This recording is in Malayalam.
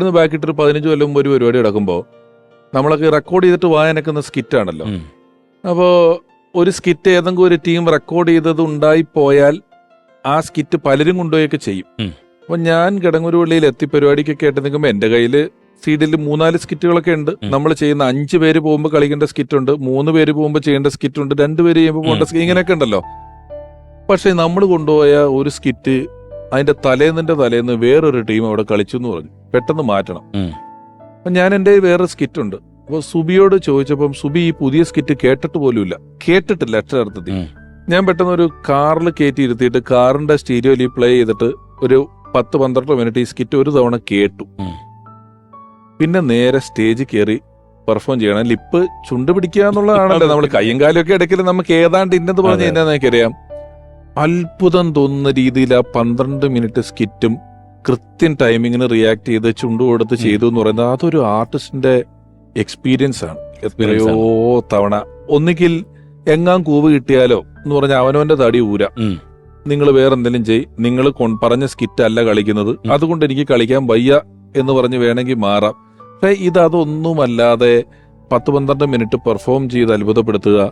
ഇന്ന് ബാക്കിട്ട് ഒരു പതിനഞ്ച് കൊല്ലം മുമ്പ് ഒരു പരിപാടി നടക്കുമ്പോൾ നമ്മളൊക്കെ റെക്കോർഡ് ചെയ്തിട്ട് വായനക്കുന്ന സ്കിറ്റാണല്ലോ ആണല്ലോ. അപ്പോൾ ഒരു സ്കിറ്റ് ഏതെങ്കിലും ഒരു ടീം റെക്കോർഡ് ചെയ്തത് ഉണ്ടായി പോയാൽ ആ സ്കിറ്റ് പലരും കൊണ്ടുപോയൊക്കെ ചെയ്യും. അപ്പൊ ഞാൻ കിടങ്ങൂരുപള്ളിയിൽ എത്തി പരിപാടിക്കൊക്കെ ആയിട്ട് നിൽക്കുമ്പോൾ എന്റെ കയ്യിൽ സീഡിൽ മൂന്നാൽ സ്കിറ്റുകളൊക്കെ ഉണ്ട്. നമ്മൾ ചെയ്യുന്ന അഞ്ച് പേര് പോകുമ്പോൾ കളിക്കേണ്ട സ്കിറ്റ് ഉണ്ട്. മൂന്ന് പേര് പോകുമ്പോൾ ചെയ്യേണ്ട സ്കിറ്റ് ഉണ്ട്. രണ്ട് പേര് ചെയ്യുമ്പോൾ പോകേണ്ട സ്കിറ്റ് ഇങ്ങനെയൊക്കെ ഉണ്ടല്ലോ. പക്ഷെ നമ്മൾ കൊണ്ടുപോയ ഒരു സ്കിറ്റ് അതിന്റെ തലേന്നിന്റെ തലേന്ന് വേറൊരു ടീം അവിടെ കളിച്ചു എന്ന് പറഞ്ഞു. പെട്ടെന്ന് മാറ്റണം. അപ്പൊ ഞാൻ എന്റെ വേറെ സ്കിറ്റ് ഉണ്ട്. അപ്പൊ സുബിയോട് ചോദിച്ചപ്പം സുബി ഈ പുതിയ സ്കിറ്റ് കേട്ടിട്ട് പോലുമില്ല. കേട്ടിട്ടില്ല അക്ഷരാർത്ഥത്തിൽ. ഞാൻ പെട്ടെന്ന് ഒരു കാറിൽ കയറ്റി ഇരുത്തിയിട്ട് കാറിന്റെ സ്റ്റീരിയോയിൽ പ്ലേ ചെയ്തിട്ട് ഒരു പത്ത് പന്ത്രണ്ട് മിനിറ്റ് ഈ സ്കിറ്റ് ഒരു തവണ കേട്ടു. പിന്നെ നേരെ സ്റ്റേജ് കയറി പെർഫോം ചെയ്യണം. ലിപ്പ് ചുണ്ട് പിടിക്കുക എന്നുള്ളതാണല്ലോ നമ്മൾ കയ്യും കാലും ഒക്കെ ഇടയ്ക്കൽ നമുക്ക് ഏതാണ്ട് ഇന്നത് പറഞ്ഞു കഴിഞ്ഞാൽ എനിക്കറിയാം അത്ഭുതം തോന്നുന്ന രീതിയിൽ ആ പന്ത്രണ്ട് മിനിറ്റ് സ്കിറ്റും കൃത്യം ടൈമിങ്ങിന് റിയാക്ട് ചെയ്ത് ചുണ്ടു കൊടുത്ത് ചെയ്തു എന്ന് പറയുന്നത് അതൊരു ആർട്ടിസ്റ്റിന്റെ എക്സ്പീരിയൻസ് ആണ്. എത്രയോ തവണ. ഒന്നുകിൽ എങ്ങാൻ കൂവ് കിട്ടിയാലോ എന്ന് പറഞ്ഞ അവനവന്റെ തടി ഊര. നിങ്ങൾ വേറെ എന്തെങ്കിലും ചെയ്. നിങ്ങൾ പറഞ്ഞ സ്കിറ്റ് അല്ല കളിക്കുന്നത്. അതുകൊണ്ട് എനിക്ക് കളിക്കാൻ വയ്യ എന്ന് പറഞ്ഞ് വേണമെങ്കിൽ മാറാം. പക്ഷേ ഇത് അതൊന്നുമല്ലാതെ പത്ത് പന്ത്രണ്ട് മിനിറ്റ് പെർഫോം ചെയ്ത് അത്ഭുതപ്പെടുത്തുക